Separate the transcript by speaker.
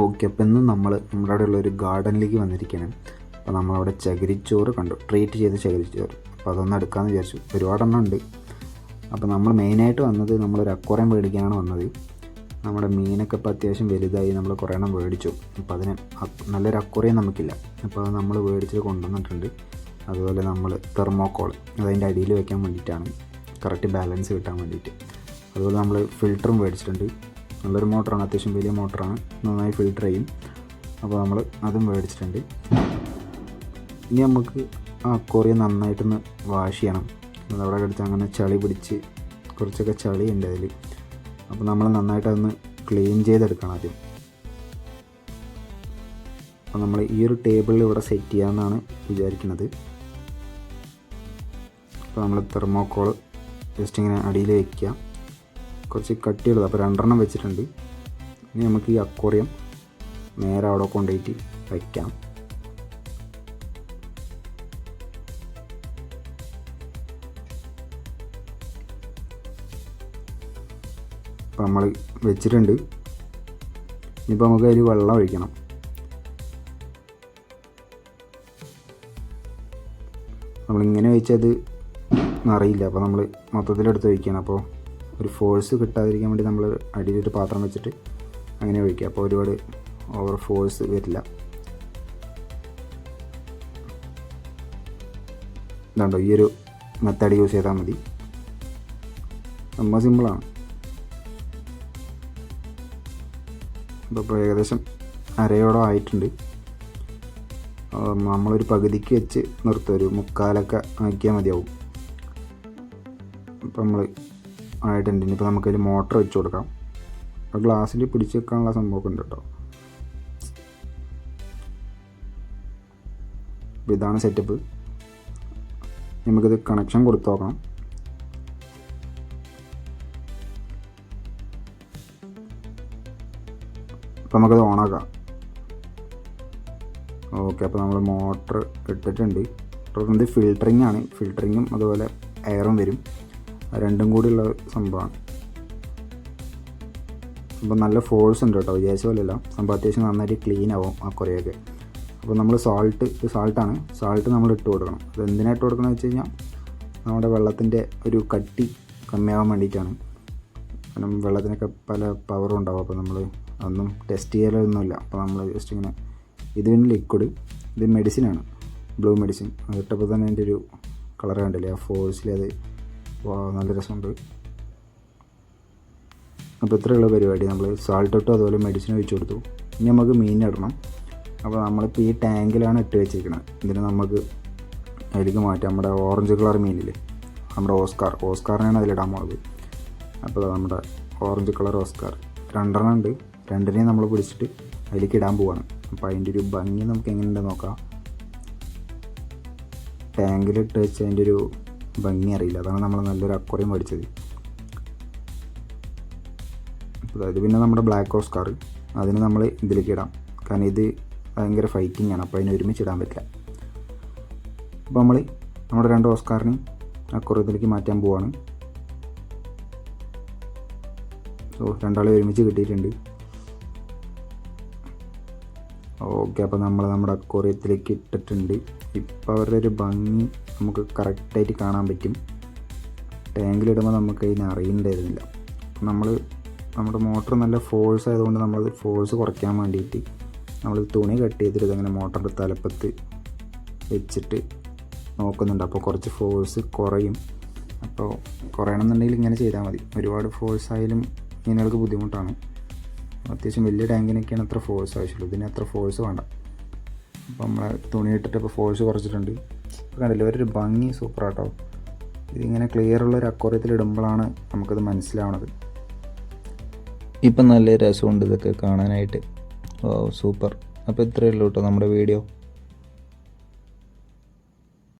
Speaker 1: Okay അപ്പോൾ ഇന്ന് നമ്മൾ നമ്മുടെ അവിടെ ഉള്ള ഒരു ഗാർഡനിലേക്ക് വന്നിരിക്കുകയാണ് അപ്പോൾ നമ്മളവിടെ ചകിരിച്ചോറ് കണ്ടു. ട്രീറ്റ് ചെയ്ത ചകിരിച്ചോറ്. അപ്പോൾ അതൊന്ന് എടുക്കാമെന്ന് വിചാരിച്ചു. ഒരുപാടെണ്ണം ഉണ്ട്. അപ്പോൾ നമ്മൾ മെയിനായിട്ട് വന്നത് നമ്മളൊരു അക്വറിയം മേടിക്കാനാണ് വന്നത്. നമ്മുടെ മീനൊക്കെ ഇപ്പോൾ അത്യാവശ്യം വലുതായി നമ്മൾ കുറേ എണ്ണം മേടിച്ചു. അപ്പോൾ അതിന് നല്ലൊരു അക്വറിയം നമുക്കില്ല. അപ്പോൾ അത് നമ്മൾ മേടിച്ചിട്ട് കൊണ്ടുവന്നിട്ടുണ്ട്. അതുപോലെ നമ്മൾ തെർമോക്കോൾ അതതിന്റെ അടിയിൽ വെക്കാൻ വേണ്ടിയിട്ടാണ്. കറക്റ്റ് ബാലൻസ് കിട്ടാൻ വേണ്ടിയിട്ട്. അതുപോലെ നമ്മൾ ഫിൽറ്ററും മേടിച്ചിട്ടുണ്ട്. നല്ലൊരു മോട്ടറാണ് അത്യാവശ്യം വലിയ മോട്ടറാണ്. നന്നായി ഫിൽട്ടർ ചെയ്യും. അപ്പോൾ നമ്മൾ അതും മേടിച്ചിട്ടുണ്ട്. ഇനി നമുക്ക് ആ കൊറിയ നന്നായിട്ടൊന്ന് വാഷ് ചെയ്യണം. അതവിടെ കിടച്ച് അങ്ങനെ ചളി പിടിച്ച് കുറച്ചൊക്കെ ചളി ഉണ്ട് അതിൽ അപ്പോൾ നമ്മൾ നന്നായിട്ട് അതൊന്ന് ക്ലീൻ ചെയ്തെടുക്കണം ആദ്യം. അപ്പോൾ നമ്മൾ ഈ ഒരു ടേബിളിൽ ഇവിടെ സെറ്റ് ചെയ്യാമെന്നാണ് വിചാരിക്കുന്നത്. അപ്പോൾ നമ്മൾ തെർമോക്കോൾ ജസ്റ്റ് ഇങ്ങനെ അടിയിൽ വയ്ക്കുക കുറച്ച് കട്ടിയുള്ളത് അപ്പോൾ രണ്ടെണ്ണം വെച്ചിട്ടുണ്ട്. ഇനി നമുക്ക് ഈ അക്വറിയം നേരെ അവിടെ കൊണ്ടുപോയിട്ട് വയ്ക്കാം. അപ്പോൾ നമ്മൾ വെച്ചിട്ടുണ്ട്. ഇനിയിപ്പോൾ നമുക്ക് അതിൽ വെള്ളം ഒഴിക്കണം. നമ്മളിങ്ങനെ വെച്ചത് അറിയില്ല അപ്പോൾ നമ്മൾ മൊത്തത്തിലെടുത്ത് വയ്ക്കണം. അപ്പോൾ ഒരു ഫോഴ്സ് കിട്ടാതിരിക്കാൻ വേണ്ടി നമ്മൾ അടിയിലൊരു പാത്രം വെച്ചിട്ട് അങ്ങനെ ഒഴിക്കുക. അപ്പോൾ ഒരുപാട് ഓവർ ഫോഴ്സ് വരില്ല. ഇതുണ്ടോ ഈ ഒരു മെത്തേഡ് യൂസ് ചെയ്താൽ മതി. നമ്മൾ സിമ്പിളാണ് അപ്പോൾ ഇപ്പോൾ ഏകദേശം അരയോളം ആയിട്ടുണ്ട്. നമ്മളൊരു പകുതിക്ക് വെച്ച് നിർത്തും. ഒരു മുക്കാലൊക്കെ ആക്കിയാൽ മതിയാവും. അപ്പോൾ നമ്മൾ ആയിട്ടുണ്ട്. ഇനിയിപ്പോൾ നമുക്കതിൽ മോട്ടർ വെച്ച് കൊടുക്കാം. അപ്പോൾ ഗ്ലാസ്സിൽ പിടിച്ച് വെക്കാനുള്ള സംഭവമൊക്കെ ഉണ്ട് കേട്ടോ. അപ്പോൾ ഇതാണ് സെറ്റപ്പ് നമുക്കിത് കണക്ഷൻ കൊടുത്തു നോക്കണം. അപ്പോൾ നമുക്കത് ഓണാക്കാം. ഓക്കെ അപ്പോൾ നമ്മൾ മോട്ടർ ഇട്ടിട്ടുണ്ട്. ഇത് ഫിൽറ്ററിങ് ആണ്. ഫിൽറ്ററിങ്ങും അതുപോലെ എയറും വരും. രണ്ടും കൂടിയുള്ള സംഭവമാണ് അപ്പോൾ നല്ല ഫോഴ്സ് ഉണ്ട് കേട്ടോ വിചാരിച്ച പോലെയല്ല. സംഭവം അത്യാവശ്യം നന്നായിട്ട് ക്ലീൻ ആവും ആ കുറേയൊക്കെ. അപ്പോൾ നമ്മൾ സോൾട്ട് ഇത് സാൾട്ടാണ് സാൾട്ട് നമ്മൾ ഇട്ട് കൊടുക്കണം. അത് എന്തിനാണ് ഇട്ട് കൊടുക്കുന്നത് വെച്ച് കഴിഞ്ഞാൽ നമ്മുടെ വെള്ളത്തിന്റെ ഒരു കട്ടി കമ്മിയാവാൻ വേണ്ടിയിട്ടാണ്. കാരണം വെള്ളത്തിനൊക്കെ പല പവറും ഉണ്ടാവും. അപ്പോൾ നമ്മൾ അതൊന്നും ടെസ്റ്റ് ചെയ്യലൊന്നുമില്ല. അപ്പോൾ നമ്മൾ ജസ്റ്റ് ഇങ്ങനെ ഇത് പിന്നെ ലിക്വിഡ് ഇത് മെഡിസിനാണ് ബ്ലൂ മെഡിസിൻ അത് ഇട്ടപ്പോൾ തന്നെ അതിന്റെ ഒരു കളർ കണ്ടില്ലേ? ആ ഫോഴ്സിൽ അത് നല്ല രസമുണ്ട്. അപ്പോൾ ഇത്രയുള്ള പരിപാടി. നമ്മൾ സാൾട്ട് ഇട്ടു അതുപോലെ മെഡിസിൻ ഒഴിച്ചു കൊടുത്തു. ഇനി നമുക്ക് മീൻ ഇടണം. അപ്പോൾ നമ്മളിപ്പോൾ ഈ ടാങ്കിലാണ് ഇട്ട് വെച്ചിരിക്കുന്നത് ഇതിന് നമുക്ക് അതിലേക്ക് മാറ്റാം. നമ്മുടെ ഓറഞ്ച് കളർ മീനില്ലേ? നമ്മുടെ ഓസ്കാർ. ഓസ്കാറിനാണ് അതിലിടാൻ പോകുന്നത് അപ്പോൾ നമ്മുടെ ഓറഞ്ച് കളർ ഓസ്കാർ. രണ്ടെണ്ണം ഉണ്ട്. രണ്ടിനെയും നമ്മൾ പിടിച്ചിട്ട് അതിലേക്ക് ഇടാൻ പോവാണ്. അപ്പോൾ അതിന്റെ ഒരു ഭംഗി നമുക്ക് എങ്ങനെയുണ്ടെന്ന് നോക്കാം. ടാങ്കിലിട്ട് വെച്ച് അതിന്റെ ഒരു ഭംഗി അറിയില്ല അതാണ് നമ്മൾ നല്ലൊരു അക്വറിയം മേടിച്ചത്. അതായത് പിന്നെ നമ്മുടെ ബ്ലാക്ക് ഓസ്കാർ അതിന് നമ്മൾ ഇതിലേക്ക് ഇടാം. കാരണം ഇത് ഭയങ്കര ഫൈറ്റിംഗ് ആണ്. അപ്പോൾ അതിന് ഒരുമിച്ച് ഇടാൻ പറ്റില്ല. അപ്പോൾ നമ്മൾ നമ്മുടെ രണ്ട് ഓസ്കാറിനെയും അക്വറിയത്തിലേക്ക് മാറ്റാൻ പോവാണ്. സോ രണ്ടാളെ ഒരുമിച്ച് കിട്ടിയിട്ടുണ്ട്. ഓക്കെ അപ്പോൾ നമ്മൾ നമ്മുടെ അക്വറിയത്തിലേക്ക് ഇട്ടിട്ടുണ്ട്. ഇപ്പോൾ അവരുടെ ഒരു ഭംഗി നമുക്ക് കറക്റ്റായിട്ട് കാണാൻ പറ്റും. ടാങ്കിലിടുമ്പോൾ നമുക്ക് ഇതിനെ അറിയണ്ടായിരുന്നില്ല നമ്മൾ നമ്മുടെ മോട്ടർ നല്ല ഫോഴ്സ് ആയതുകൊണ്ട് നമ്മൾ ഫോഴ്സ് കുറയ്ക്കാൻ വേണ്ടിയിട്ട് നമ്മൾ തുണി കട്ട് ചെയ്തിട്ട് അങ്ങനെ മോട്ടറിന്റെ തലപ്പത്ത് വെച്ചിട്ട് നോക്കുന്നുണ്ട്. അപ്പോൾ കുറച്ച് ഫോഴ്സ് കുറയും. അപ്പോൾ കുറയണമെന്നുണ്ടെങ്കിൽ ഇങ്ങനെ ചെയ്താൽ മതി. ഒരുപാട് ഫോഴ്സ് ആയാലും മീനുകൾക്ക് ബുദ്ധിമുട്ടാണ്. അത്യാവശ്യം വലിയ ടാങ്കിനൊക്കെയാണ് അത്ര ഫോഴ്സ് ആവശ്യമുള്ളൂ. ഇതിന് അത്ര ഫോഴ്സ് വേണ്ട. അപ്പോൾ നമ്മളെ തുണി ഇട്ടിട്ട് ഇപ്പോൾ ഫോഴ്സ് കുറച്ചിട്ടുണ്ട്. ഇപ്പോൾ കണ്ടില്ലേ? ഒരു ഭംഗി സൂപ്പറാട്ടോ. ഇതിങ്ങനെ ക്ലിയർ ഉള്ള ഒരു അക്വറിയത്തിൽ ഇടുമ്പോഴാണ് നമുക്കത് മനസ്സിലാവണത്.
Speaker 2: ഇപ്പം നല്ല രസമുണ്ട് ഇതൊക്കെ കാണാനായിട്ട്. ഓ സൂപ്പർ. അപ്പോൾ ഇത്രയേ ഉള്ളൂ കേട്ടോ നമ്മുടെ വീഡിയോ.